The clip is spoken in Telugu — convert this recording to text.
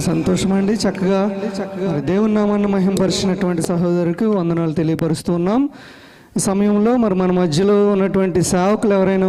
చాలా సంతోషం అండి చక్కగా మరి దేవుని నామాన్ని మహింపరిచినటువంటి సహోదరికి వందనాలు తెలియపరుస్తూ ఉన్నాం. ఈ సమయంలో మరి మన మధ్యలో ఉన్నటువంటి సేవకులు ఎవరైనా